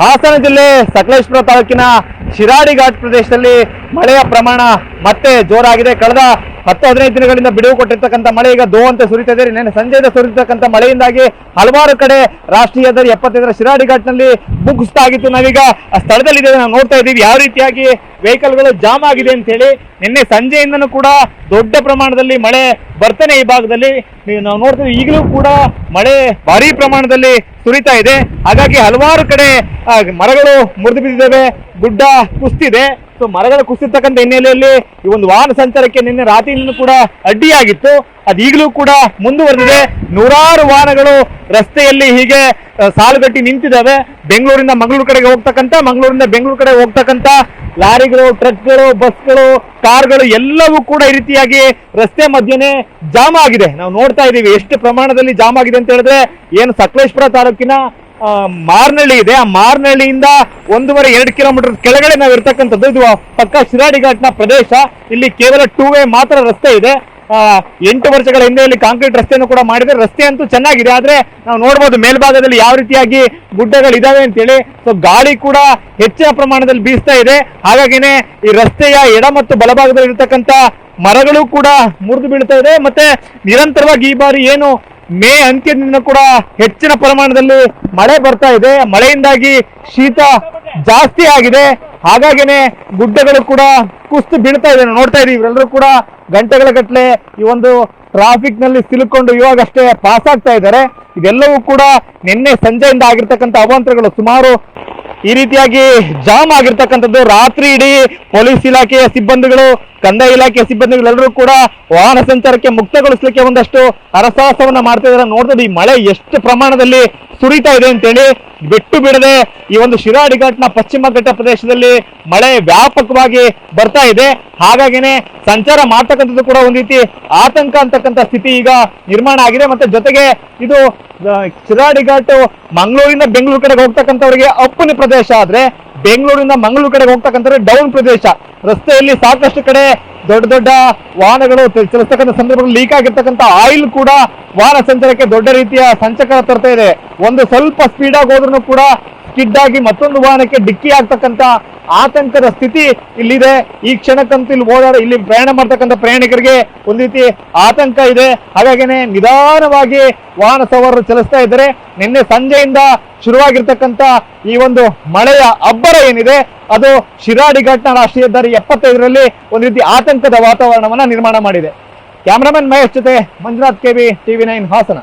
ಹಾಸನ ಜಿಲ್ಲೆ ಸಕಲೇಶ್ಪುರ ತಾಲೂಕಿನ ಶಿರಾಡಿ ಘಾಟ್ ಪ್ರದೇಶದಲ್ಲಿ ಮಳೆಯ ಪ್ರಮಾಣ ಮತ್ತೆ ಜೋರಾಗಿದೆ. ಕಳೆದ ಹತ್ತು ಹದಿನೈದು ದಿನಗಳಿಂದ ಬಿಡುವು ಕೊಟ್ಟಿರ್ತಕ್ಕಂಥ ಮಳೆ ಈಗ ದೋ ಅಂತ ಸುರಿತಾ ಇದೆ ನಿನ್ನೆ ಸಂಜೆಯಿಂದ ಸುರಿತಕ್ಕಂಥ ಮಳೆಯಿಂದಾಗಿ ಹಲವಾರು ಕಡೆ ರಾಷ್ಟ್ರೀಯ ಹೆದ್ದಾರಿ ಎಪ್ಪತ್ತೈದರ ಶಿರಾಡಿ ಘಾಟ್ನಲ್ಲಿ ಮುಗಿಸ್ತಾ ಆಗಿತ್ತು ನಾವೀಗ ಸ್ಥಳದಲ್ಲಿದ್ದೇವೆ, ನಾವು ನೋಡ್ತಾ ಇದ್ದೀವಿ. ಯಾವ ರೀತಿಯಾಗಿ ವೆಹಿಕಲ್ಗಳು ಜಾಮ್ ಆಗಿದೆ ಅಂತ ಹೇಳಿ ನಿನ್ನೆ ಸಂಜೆಯಿಂದನೂ ಕೂಡ ದೊಡ್ಡ ಪ್ರಮಾಣದಲ್ಲಿ ಮಳೆ ಬರ್ತಾನೆ ಈ ಭಾಗದಲ್ಲಿ. ನೀವು ನಾವು ನೋಡ್ತೀವಿ ಈಗಲೂ ಕೂಡ ಮಳೆ ಭಾರಿ ಪ್ರಮಾಣದಲ್ಲಿ ಸುರಿತಾ ಇದೆ. ಹಾಗಾಗಿ ಹಲವಾರು ಕಡೆ ಮರಗಳು ಮುರಿದು ಬಿದ್ದಿದ್ದಾವೆ, ಗುಡ್ಡ ಕುಸ್ತಿದೆ ಸೊ ಮರಗಳ ಕುಸಿತಕ್ಕಂಥ ಹಿನ್ನೆಲೆಯಲ್ಲಿ ಈ ಒಂದು ವಾಹನ ಸಂಚಾರಕ್ಕೆ ನಿನ್ನೆ ರಾತ್ರಿಯಿಂದ ಕೂಡ ಅಡ್ಡಿಯಾಗಿತ್ತು. ಅದು ಈಗಲೂ ಕೂಡ ಮುಂದುವರೆದಿದೆ. ನೂರಾರು ವಾಹನಗಳು ರಸ್ತೆಯಲ್ಲಿ ಹೀಗೆ ಸಾಲುಗಟ್ಟಿ ನಿಂತಿದ್ದಾವೆ. ಬೆಂಗಳೂರಿಂದ ಮಂಗಳೂರು ಕಡೆಗೆ ಹೋಗ್ತಕ್ಕಂಥ, ಮಂಗಳೂರಿಂದ ಬೆಂಗಳೂರು ಕಡೆ ಹೋಗ್ತಕ್ಕಂಥ ಲಾರಿಗಳು, ಟ್ರಕ್ಗಳು, ಬಸ್ಗಳು, ಕಾರ್ಗಳು ಎಲ್ಲವೂ ಕೂಡ ಈ ರೀತಿಯಾಗಿ ರಸ್ತೆ ಮಧ್ಯನೇ ಜಾಮ್ ಆಗಿದೆ. ನಾವು ನೋಡ್ತಾ ಇದ್ದೀವಿ ಎಷ್ಟು ಪ್ರಮಾಣದಲ್ಲಿ ಜಾಮ್ ಆಗಿದೆ ಅಂತ ಹೇಳಿದ್ರೆ, ಏನು ಸಕಲೇಶ್ಪುರ ತಾಲೂಕಿನ ಮಾರ್ನಳ್ಳಿ ಇದೆ. ಆ ಮಾರ್ನಳ್ಳಿಯಿಂದ ಒಂದೂವರೆ ಎರಡು ಕಿಲೋಮೀಟರ್ ಕೆಳಗಡೆ ನಾವು ಇರ್ತಕ್ಕಂಥದ್ದು. ಇದು ಪಕ್ಕ ಶಿರಾಡಿ ಘಾಟ್ನ ಪ್ರದೇಶ. ಇಲ್ಲಿ ಕೇವಲ ಟೂ ವೇ ಮಾತ್ರ ರಸ್ತೆ ಇದೆ. ಎಂಟು ವರ್ಷಗಳ ಹಿಂದೆ ಇಲ್ಲಿ ಕಾಂಕ್ರೀಟ್ ರಸ್ತೆಯನ್ನು ಕೂಡ ಮಾಡಿದೆ ರಸ್ತೆ ಅಂತೂ ಚೆನ್ನಾಗಿದೆ. ಆದ್ರೆ ನಾವು ನೋಡ್ಬೋದು ಮೇಲ್ಭಾಗದಲ್ಲಿ ಯಾವ ರೀತಿಯಾಗಿ ಗುಡ್ಡಗಳಿದಾವೆ ಅಂತೇಳಿ. ಸೊ ಗಾಳಿ ಕೂಡ ಹೆಚ್ಚಿನ ಪ್ರಮಾಣದಲ್ಲಿ ಬೀಸ್ತಾ ಇದೆ. ಹಾಗಾಗಿನೇ ಈ ರಸ್ತೆಯ ಎಡ ಮತ್ತು ಬಲಭಾಗದಲ್ಲಿ ಇರತಕ್ಕಂತ ಮರಗಳು ಕೂಡ ಮುರಿದು ಬೀಳ್ತಾ ಇದೆ. ಮತ್ತೆ ನಿರಂತರವಾಗಿ ಈ ಬಾರಿ ಏನು ಮೇ ಅಂತ್ಯದಿಂದ ಕೂಡ ಹೆಚ್ಚಿನ ಪ್ರಮಾಣದಲ್ಲಿ ಮಳೆ ಬರ್ತಾ ಇದೆ. ಮಳೆಯಿಂದಾಗಿ ಶೀತ ಜಾಸ್ತಿ ಆಗಿದೆ. ಹಾಗಾಗಿನೇ ಗುಡ್ಡಗಳು ಕೂಡ ಕುಸ್ತು ಬೀಳ್ತಾ ಇದೆ. ನೋಡ್ತಾ ಇದೀವಿ ಇವರೆಲ್ಲರೂ ಕೂಡ ಗಂಟೆಗಳ ಗಟ್ಟಲೆ ಈ ಒಂದು ಟ್ರಾಫಿಕ್ನಲ್ಲಿ ಸಿಲುಕೊಂಡು ಇವಾಗಷ್ಟೇ ಪಾಸ್ ಆಗ್ತಾ ಇದ್ದಾರೆ. ಇದೆಲ್ಲವೂ ಕೂಡ ನಿನ್ನೆ ಸಂಜೆಯಿಂದ ಆಗಿರ್ತಕ್ಕಂಥ ಅವಾಂತರಗಳು ಸುಮಾರು ಈ ರೀತಿಯಾಗಿ ಜಾಮ್ ಆಗಿರ್ತಕ್ಕಂಥದ್ದು ರಾತ್ರಿ ಇಡೀ ಪೊಲೀಸ್ ಇಲಾಖೆಯ ಸಿಬ್ಬಂದಿಗಳು, ಕಂದಾಯ ಇಲಾಖೆಯ ಸಿಬ್ಬಂದಿಗಳೆಲ್ಲರೂ ಕೂಡ ವಾಹನ ಸಂಚಾರಕ್ಕೆ ಮುಕ್ತಗೊಳಿಸ್ಲಿಕ್ಕೆ ಒಂದಷ್ಟು ಹರಸಾಹಸವನ್ನ ಮಾಡ್ತಾ ಇದ್ದಾರೆ ನೋಡ್ತದೆ ಈ ಮಳೆ ಎಷ್ಟು ಪ್ರಮಾಣದಲ್ಲಿ ಸುರಿತಾ ಇದೆ ಅಂತೇಳಿ ಬಿಟ್ಟು ಬಿಡದೆ ಈ ಒಂದು ಶಿರಾಡಿ ಘಾಟ್ನ ಪಶ್ಚಿಮ ಘಟ್ಟ ಪ್ರದೇಶದಲ್ಲಿ ಮಳೆ ವ್ಯಾಪಕವಾಗಿ ಬರ್ತಾ ಇದೆ. ಹಾಗಾಗಿನೇ ಸಂಚಾರ ಮಾಡ್ತಕ್ಕಂಥದ್ದು ಕೂಡ ಒಂದ್ ರೀತಿ ಆತಂಕ ಅಂತಕ್ಕಂಥ ಸ್ಥಿತಿ ಈಗ ನಿರ್ಮಾಣ ಆಗಿದೆ. ಮತ್ತೆ ಜೊತೆಗೆ ಇದು ಶಿರಾಡಿ ಘಾಟ್ ಮಂಗಳೂರಿಂದ ಬೆಂಗಳೂರು ಕಡೆಗೆ ಹೋಗ್ತಕ್ಕಂಥವ್ರಿಗೆ ಅಪ್ಪನ ಪ್ರದೇಶ ಆದ್ರೆ ಬೆಂಗಳೂರಿನ ಮಂಗಳೂರು ಕಡೆ ಹೋಗ್ತಕ್ಕಂಥ ಡೌನ್ ಪ್ರದೇಶ. ರಸ್ತೆಯಲ್ಲಿ ಸಾಕಷ್ಟು ಕಡೆ ದೊಡ್ಡ ದೊಡ್ಡ ವಾಹನಗಳು ಚಲಿಸ್ತಕ್ಕಂಥ ಸಂದರ್ಭದಲ್ಲಿ ಲೀಕ್ ಆಗಿರ್ತಕ್ಕಂಥ ಆಯಿಲ್ ಕೂಡ ವಾಹನ ಸಂಚಾರಕ್ಕೆ ದೊಡ್ಡ ರೀತಿಯ ಸಂಚಕ ತರ್ತಾ ಇದೆ. ಒಂದು ಸ್ವಲ್ಪ ಸ್ಪೀಡ್ ಆಗಿ ಹೋದ್ರೂ ಕೂಡ ಸ್ಕಿಡ್ ಆಗಿ ಮತ್ತೊಂದು ವಾಹನಕ್ಕೆ ಡಿಕ್ಕಿ ಆಗ್ತಕ್ಕಂತ ಆತಂಕದ ಸ್ಥಿತಿ ಇಲ್ಲಿದೆ. ಈ ಕ್ಷಣಕ್ಕಂತೂ ಇಲ್ಲಿ ಓಡಾಡ, ಇಲ್ಲಿ ಪ್ರಯಾಣ ಮಾಡ್ತಕ್ಕಂಥ ಪ್ರಯಾಣಿಕರಿಗೆ ಒಂದು ರೀತಿ ಆತಂಕ ಇದೆ. ಹಾಗಾಗಿನೇ ನಿಧಾನವಾಗಿ ವಾಹನ ಸವಾರರು ಚಲಿಸ್ತಾ ಇದ್ದಾರೆ. ನಿನ್ನೆ ಸಂಜೆಯಿಂದ ಶುರುವಾಗಿರ್ತಕ್ಕಂಥ ಈ ಒಂದು ಮಳೆಯ ಅಬ್ಬರ ಏನಿದೆ, ಅದು ಶಿರಾಡಿ ಘಾಟ್ನ ರಾಷ್ಟ್ರೀಯ ಹೆದ್ದಾರಿ ಎಪ್ಪತ್ತೈದರಲ್ಲಿ ಒಂದು ರೀತಿ ಆತಂಕದ ವಾತಾವರಣವನ್ನ ನಿರ್ಮಾಣ ಮಾಡಿದೆ. ಕ್ಯಾಮರಾಮನ್ ಮಹೇಶ್ ಜೊತೆ Manjunath K V TV nine Hassan.